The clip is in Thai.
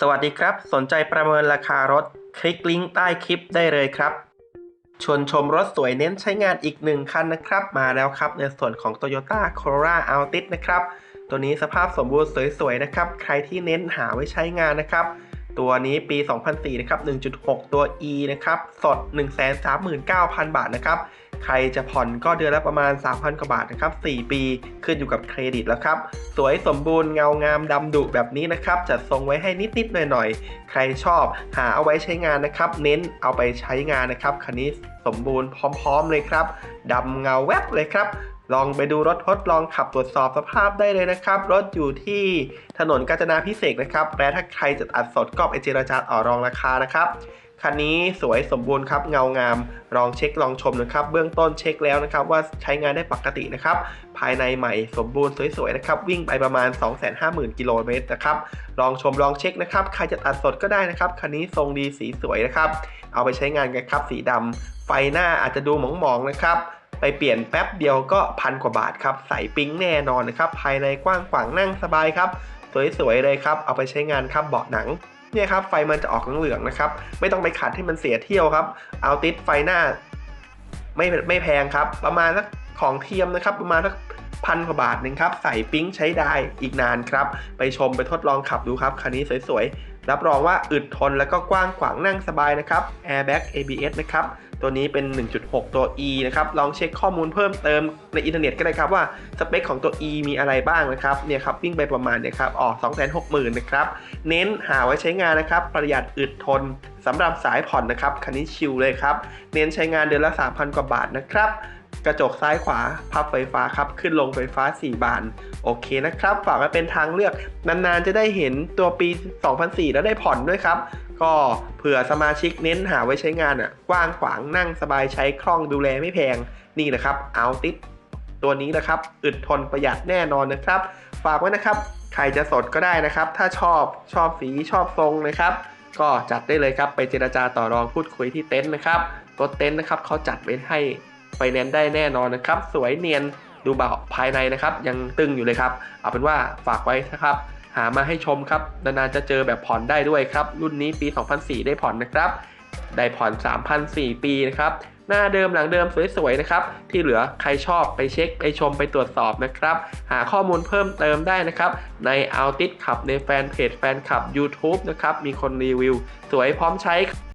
สวัสดีครับ สนใจประเมินราคารถ คลิกลิงก์ใต้คลิปได้เลยครับ ชวนชมรถสวยเน้นใช้งานอีกหนึ่งคันนะครับ มาแล้วครับในส่วนของ Toyota Corolla Altis นะครับ ตัวนี้สภาพสมบูรณ์สวยๆนะครับ ใครที่เน้นหาไว้ใช้งานนะครับ ตัวนี้ปี 2004นะครับ1.6 ตัว E นะครับสด 139,000 บาทนะครับใครจะผ่อนก็เดือนละประมาณ 3,000 กว่าบาทนะครับ 4 ปีขึ้นอยู่กับเครดิตแล้วครับ สวยสมบูรณ์เงางามดำดุแบบนี้นะครับ จัดทรงไว้ให้นิด ๆ หน่อย ๆ ใครชอบหาเอาไว้ใช้งานนะครับ เน้นเอาไปใช้งานนะครับ คันนี้สมบูรณ์พร้อม ๆ เลยครับดำเงาแวบเลยครับ ลองไปดูรถทดลองขับตรวจสอบสภาพได้เลยนะครับ รถอยู่ที่ถนนกาญจนาพิเศษนะครับและถ้าใครจะอัดสดก็ไปเจรจาต่อรองราคานะครับคันนี้สวยสมบูรณ์ครับเงางามลองเช็คลองชมนะครับ เบื้องต้นเช็คแล้วนะครับ ว่าใช้งานได้ปกตินะครับ ภายในใหม่สมบูรณ์สวยๆนะครับ วิ่งไปประมาณ 250,000 กิโลเมตรนะครับ ลองชมลองเช็คนะครับ ใครจะตัดสดก็ได้นะครับ คันนี้ทรงดีสีสวยนะครับ เอาไปใช้งานกันครับสีดำไฟหน้าอาจจะดูหมองๆนะครับ ไปเปลี่ยนแป๊บเดียวก็พันกว่าบาทครับ ใส่ปิ๊งแน่นอนนะครับ ภายในกว้างขวางนั่งสบายครับ สวยๆเลยครับ เอาไปใช้งานครับเบาะหนังเนี่ยครับไฟมันจะออกเหลืองๆนะครับ ไม่ต้องไปขัดให้มันเสียเที่ยวครับ เอาติดไฟหน้า ไม่ไม่แพงครับ ประมาณสักของเทียมนะครับ ประมาณสักพันกว่าบาทหนึ่งครับ ใส่ปิ๊งใช้ได้อีกนานครับ ไปชมไปทดลองขับดูครับคันนี้สวยๆ รับรองว่าอึดทนแล้วก็กว้างขวางนั่งสบายนะครับ Airbag ABS นะครับ ตัวนี้เป็น 1.6 ตัว E นะครับ ลองเช็คข้อมูลเพิ่มเติมในอินเทอร์เน็ตก็ได้ครับว่าสเปคของตัว E มีอะไรบ้างนะครับ เนี่ยครับ วิ่งไปประมาณเนี่ยครับ ออก 260,000 นะครับ เน้นหาไว้ใช้งานนะครับ ประหยัดอึดทนสำหรับสายผ่อนนะครับ คันนี้ชิลเลยครับ เน้นใช้งานเดือนละ 3,000 กว่าบาทนะครับ กระจกซ้ายขวาพับไฟฟ้าครับขึ้นลงไฟฟ้า 4 บาน โอเคนะครับ ฝากไว้เป็นทางเลือก นานๆ จะได้เห็นตัวปี 2004 แล้วได้ผ่อนด้วยครับ ก็เผื่อสมาชิกเน้นหาไว้ใช้งานอะกว้างขวางนั่งสบายใช้คล่องดูแลไม่แพงนี่นะครับเอาติดตัวนี้นะครับอึดทนประหยัดแน่นอนนะครับ ฝากไว้นะครับใครจะสดก็ได้นะครับ ถ้าชอบชอบสีชอบทรงนะครับ ก็จัดได้เลยครับไปเจรจาต่อรองพูดคุยที่เต็นท์นะครับรถเต็นท์นะครับเขาจัดไว้ให้ ไฟแนนซ์ได้แน่นอนนะครับ สวยเนียนดูเบาภายในนะครับ ยังตึงอยู่เลยครับ เอาเป็นว่าฝากไว้นะครับ หามาให้ชมครับ นานๆจะเจอแบบผ่อนได้ด้วยครับ รุ่นนี้ปี 2004 ได้ผ่อนนะครับ ได้ผ่อน 3,004 ปีนะครับ หน้าเดิมหลังเดิมสวยๆนะครับ ที่เหลือใครชอบไปเช็ค ไปชมไปตรวจสอบนะครับ หาข้อมูลเพิ่มเติมได้นะครับ ใน a l t i s ขับในแฟนเพจแฟนคลับ YouTube นะครับ มีคนรีวิว สวยพร้อมใช้